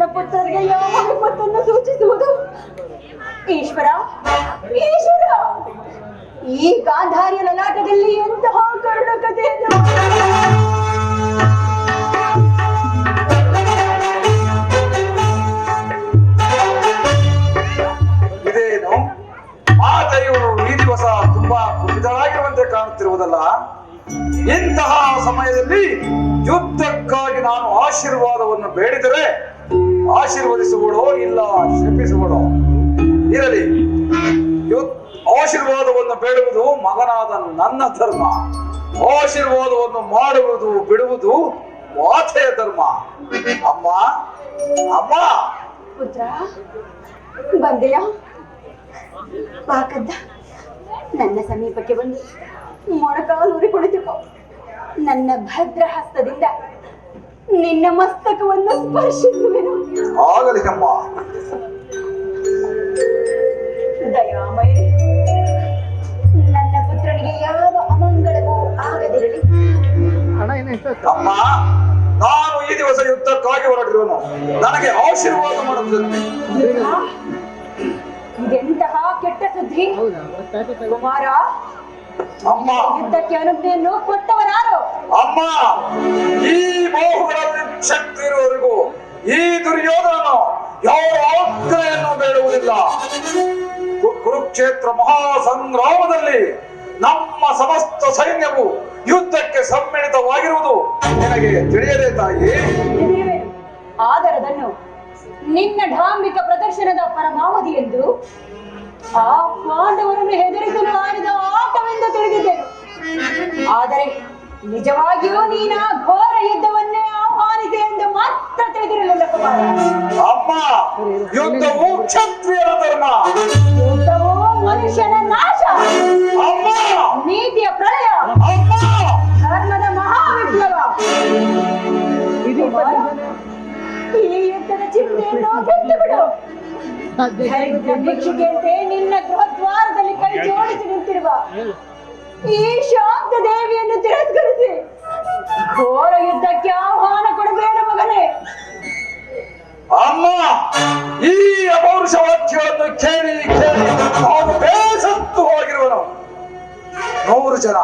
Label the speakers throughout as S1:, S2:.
S1: ನನ್ನ ಪುತ್ರನಿಗೆ ಯಾವ ಮತ್ತನ್ನು ಸೂಚಿಸುವುದು? ಈಶ್ವರ ಈಶ್ವರ! ಈ ಗಾಂಧಾರಿಯ ಲಲಾಟದಲ್ಲಿ ಎಂತಹ ಕರುಣ ಕಥೆಯನ್ನು
S2: ದಿವಸ ತುಂಬಾ ಕಾಣುತ್ತಿರುವುದಲ್ಲ? ಇಂತಹ ಸಮಯದಲ್ಲಿ ಯುದ್ಧಕ್ಕಾಗಿ ನಾನು ಆಶೀರ್ವಾದವನ್ನು ಬೇಡಿದರೆ ಆಶೀರ್ವದಿಸುವಳೋ ಇಲ್ಲ ಶಪಿಸುವಳೋ ಇರಲಿ. ಆಶೀರ್ವಾದವನ್ನು ಬೇಡುವುದು ಮಗನಾದ ನನ್ನ ಧರ್ಮ. ಆಶೀರ್ವಾದವನ್ನು ಮಾಡುವುದು, ಬಿಡುವುದು ಮಾತೆಯ ಧರ್ಮ. ಅಮ್ಮ ಅಮ್ಮ.
S1: ಪುತ್ರ, ಬಂದೆಯ? ಬಾಕದ್ದ ನನ್ನ ಸಮೀಪಕ್ಕೆ ಬಂದು ಮೊಣಕಾಲೂರಿ ಕುಳಿತುಕೋ ನನ್ನ ಭದ್ರ ಹಸ್ತದಿಂದ ನಿನ್ನ ಮಸ್ತಕವನ್ನು ಸ್ಪರ್ಶಿಸುವೆನು.
S2: ಆಗಲಿ ಅಮ್ಮ.
S1: ದಯಾಮಯ ನನ್ನ ಪುತ್ರನಿಗೆ ಯಾವ ಅಮಂಗಳವೂ ಆಗದಿರಲಿ.
S2: ಅಮ್ಮ ನಾನು ಈ ದಿವಸ ಯುದ್ಧಕ್ಕಾಗಿ ಹೊರಟಿರುವನು. ನನಗೆ ಆಶೀರ್ವಾದ ಮಾಡುತ್ತದೆ
S1: ಇದೆಂತಹ ಕೆಟ್ಟ ಸುದ್ದಿ? ಕುಮಾರ
S2: ಅಮ್ಮ.
S1: ಯುದ್ಧಕ್ಕೆ ಅನುಜ್ಞೆಯನ್ನು ಕೊಟ್ಟವರಾರು.
S2: ಅಮ್ಮ ಈ ಬಾಹುಗಳಲ್ಲಿ ಶಕ್ತಿ ಇರುವವರೆಗೂ ಈ ದುರ್ಯೋಧನನು ಯಾವ ಆಜ್ಞೆಯನ್ನು ಬೇಡುವುದಿಲ್ಲ. ಕುರುಕ್ಷೇತ್ರ ಮಹಾಸಂಗ್ರಾಮದಲ್ಲಿ ನಮ್ಮ ಸಮಸ್ತ ಸೈನ್ಯವು ಯುದ್ಧಕ್ಕೆ ಸಮ್ಮಿಳಿತವಾಗಿರುವುದು ನಿನಗೆ ತಿಳಿಯದೆ ತಾಯಿ.
S1: ಆದರದನ್ನು ನಿನ್ನ ಢಾಂಬಿಕ ಪ್ರದರ್ಶನದ ಪರಮಾವಧಿ ಎಂದು ಆ ಪಾಂಡವರನ್ನು ಹೆದರಿಸಲು ಆಡಿದ ಆಟವೆಂದು ತಿಳಿದಿದ್ದೆನು ಆದರೆ ನಿಜವಾಗಿಯೂ ನೀನ ಘೋರ ಯುದ್ಧವನ್ನೇ ಆಹ್ವಾನಿಸಿ ಎಂದು ಮಾತ್ರ ತಿಳಿದಿರಲಿಲ್ಲ
S2: ಅಮ್ಮ ಯುದ್ಧವು ಕ್ಷತ್ರಿಯರ ಧರ್ಮ.
S1: ಯುದ್ಧವು ಮನುಷ್ಯನ ನಾಶ.
S2: ಅಮ್ಮ.
S1: ನೀತಿಯ ಪ್ರಳಯ.
S2: ಅಮ್ಮ.
S1: ಧರ್ಮದ ಮಹಾವಿಪ್ಲವ. ಈ ಯುದ್ಧದ ಚಿಂತೆಯನ್ನು ಬಿಟ್ಟು ಬಿಡು. ಭಿಕ್ಷುಕೆಯಂತೆ ನಿನ್ನ ಗೃಹದ್ವಾರದಲ್ಲಿ ಕೈ ಜೋಡಿಸಿ ನಿಂತಿರುವ ಈ ಶಾಂತ ದೇವಿಯನ್ನು ತಿರಸ್ಕರಿಸಿ ಘೋರ ಯುದ್ಧಕ್ಕೆ ಆಹ್ವಾನ ಕೊಡಬೇಡ ಮಗನೇ.
S2: ಅಮ್ಮ, ಈ ಅಪೌರುಷ ವಾಕ್ಯಗಳನ್ನು ಕೇಳಿ ಕೇಳಿ ನಾವು ಬೇಸತ್ತು ಹೋಗಿರುವನು. ನೂರು ಜನ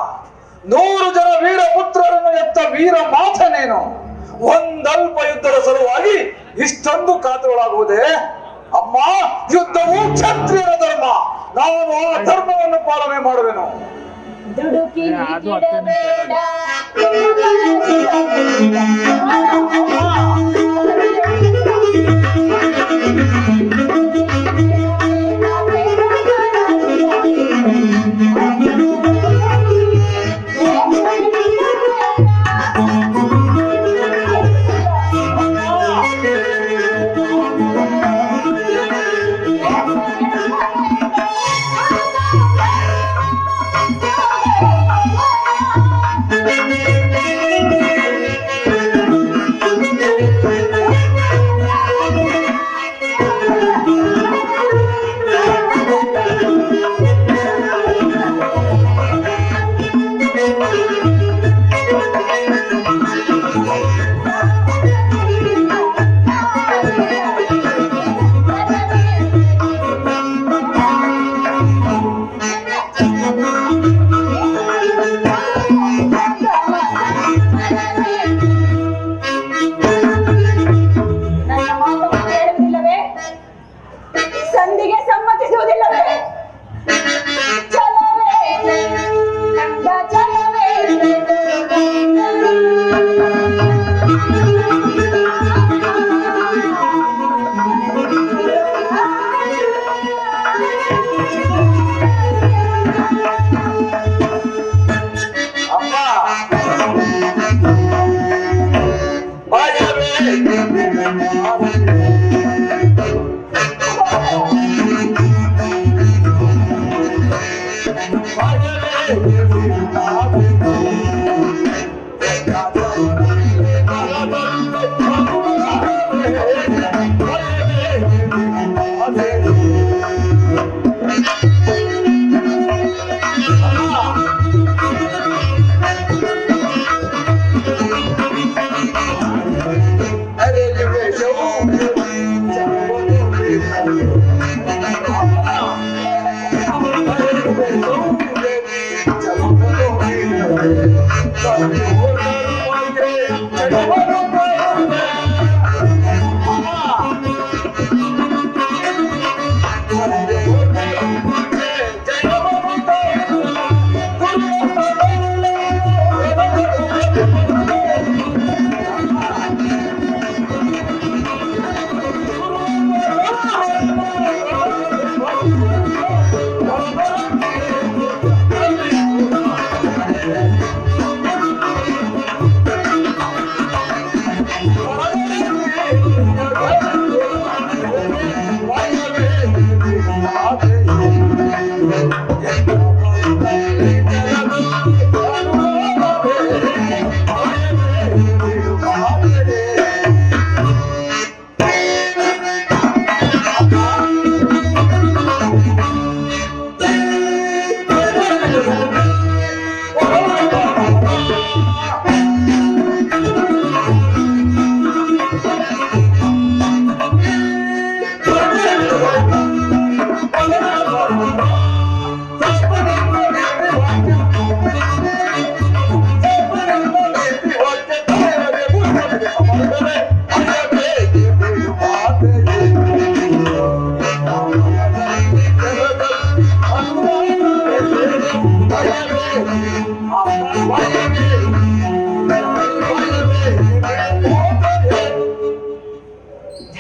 S2: ನೂರು ಜನ ವೀರ ಪುತ್ರರನ್ನು ಎತ್ತ ವೀರ ಮಾತನೇನು ಒಂದಲ್ಪ ಯುದ್ಧದ ಸಲುವಾಗಿ ಇಷ್ಟೊಂದು ಕಾತುಗಳಾಗುವುದೇ ಅಮ್ಮ, ಯುದ್ಧವು ಕ್ಷತ್ರಿಯರ ಧರ್ಮ. ನಾನು ಆ ಧರ್ಮವನ್ನು ಪಾಲನೆ ಮಾಡುವೆನು.
S1: ದುಡುಕಿ
S3: ಅದು ಅತ್ಯಂತ
S2: Hey, Thank you.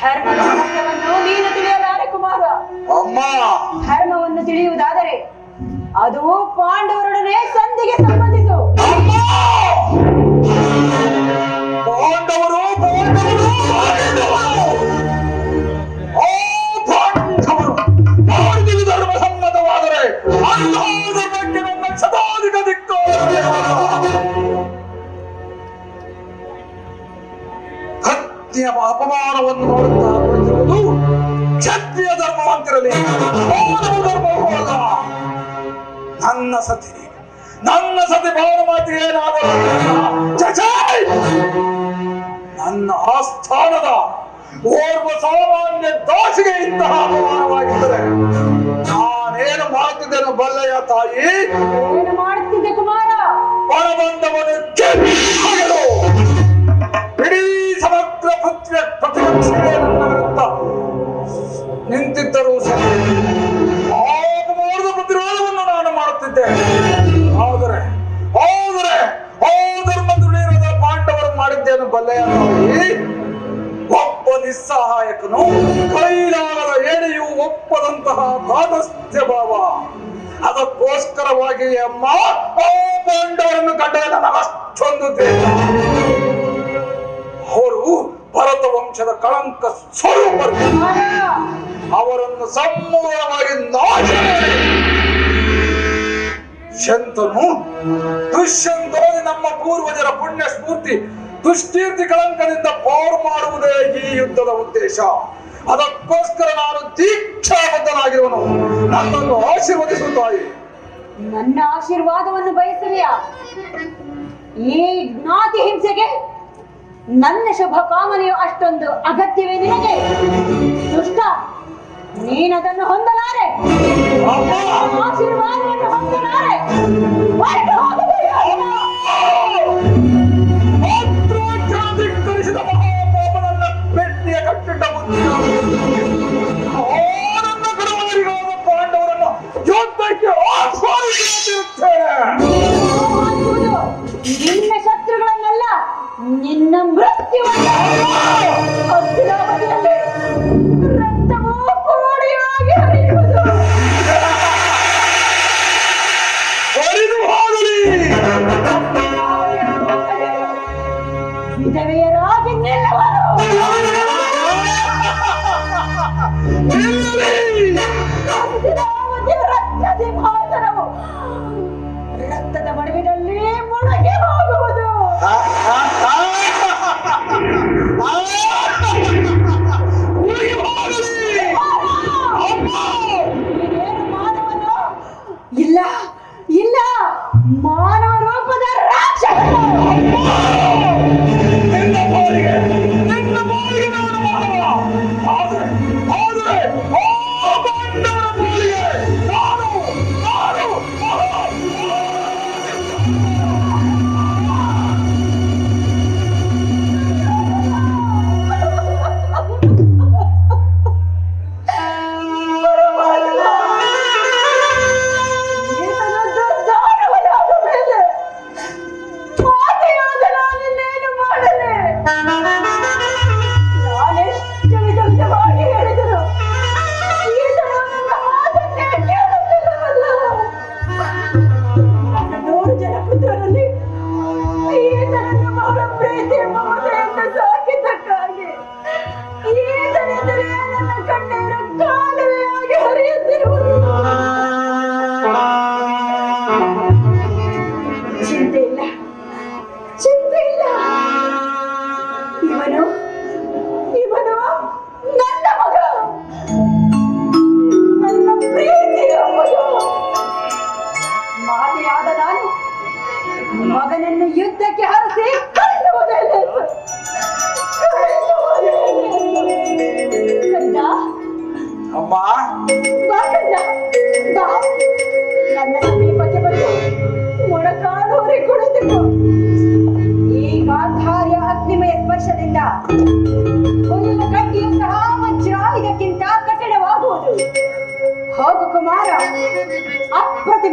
S1: ಧರ್ಮದ ಮಹತ್ವವನ್ನು ನೀನು ತಿಳಿಯಲಾರೆ ಕುಮಾರ.
S2: ಅಮ್ಮ!
S1: ಧರ್ಮವನ್ನು ತಿಳಿಯುವುದಾದರೆ ಅದು ಪಾಂಡವರೊಡನೆ ಸಂಧಿಗೆ ಸಂಬಂಧಿಸು.
S2: ಭಾವಮಾತಿ ಏನಾದರೂ ಚಚಾಯ್! ನನ್ನ ಆಸ್ಥಾನದ ಓರ್ವ ಸಾಮಾನ್ಯ ದಾಸಿಗೆ ಇಂತಹ ಅಪಮಾನವಾಗಿದ್ದರೆ ನಾನೇನು ಮಾಡ್ತಿದ್ದೇನೆ ಬಲ್ಲಯ್ಯ ತಾಯಿ?
S1: ಏನು ಮಾಡುತ್ತಿದ್ದೆ ಕುಮಾರ?
S2: ಪರಬಂಧವನ್ನು ಇಡೀ ಸಮಗ್ರ ಪುತ್ರ ಪ್ರತಿಪಕ್ಷವೇ ನನ್ನ ವಿರುದ್ಧ ನಿಂತಿದ್ದರೂ ಆ ಪ್ರತಿರೋಧವನ್ನು ನಾನು ಮಾಡುತ್ತಿದ್ದೆ ನಿಸ್ಸಹಾಯಕನು ಕೈಲಾಗದ ಏನೆಯೂ ಒಪ್ಪದಂತಹ ದಾದಸ್ತ್ಯ ಭಾವ. ಅದಕ್ಕೋಸ್ಕರವಾಗಿ ಅಮ್ಮ ಪಾಂಡವರನ್ನು ಕಂಡರೆ ನನಗಷ್ಟೊಂದು ದ್ವೇಷ ಅವರು ಭರತ ವಂಶದ ಕಳಂಕ
S1: ಸ್ವರೂಪ
S2: ಅವರನ್ನು ಸಂಪೂರ್ಣವಾಗಿ ನಾಶ ಶಂತನು ದುಷ್ಯಂತನು ನಮ್ಮ ಪೂರ್ವಜರ ಪುಣ್ಯ ಸ್ಫೂರ್ತಿ ದುಷ್ಕೀರ್ತಿ ಕಳಂಕದಿಂದ ಪಾರು ಮಾಡುವುದೇ ಈ ಯುದ್ಧದ ಉದ್ದೇಶ. ಅದಕ್ಕೋಸ್ಕರ ನಾನು ದೀಕ್ಷಾಬದ್ಧನಾಗಿರುವನು. ನನ್ನನ್ನು ಆಶೀರ್ವದಿಸು ತಾಯಿ.
S1: ನನ್ನ ಆಶೀರ್ವಾದವನ್ನು ಬಯಸುವೆಯಾ ಈ ಜ್ಞಾತಿ ಹಿಂಸೆಗೆ ನನ್ನ ಶುಭ ಕಾಮನೆಯು ಅಷ್ಟೊಂದು ಅಗತ್ಯವೇ ನಿನಗೆ? ದುಷ್ಟ ನೀನದನ್ನು ಹೊಂದಲಾರೆ. ಆಶೀರ್ವಾದವನ್ನು ಹೊಂದಲಾರೆ. ಹೊರಟು.
S2: ನಿನ್ನ
S1: ಶತ್ರುಗಳನ್ನೆಲ್ಲ ನಿನ್ನ ಮೃತ್ಯುವನ್ನು
S2: ప్రతి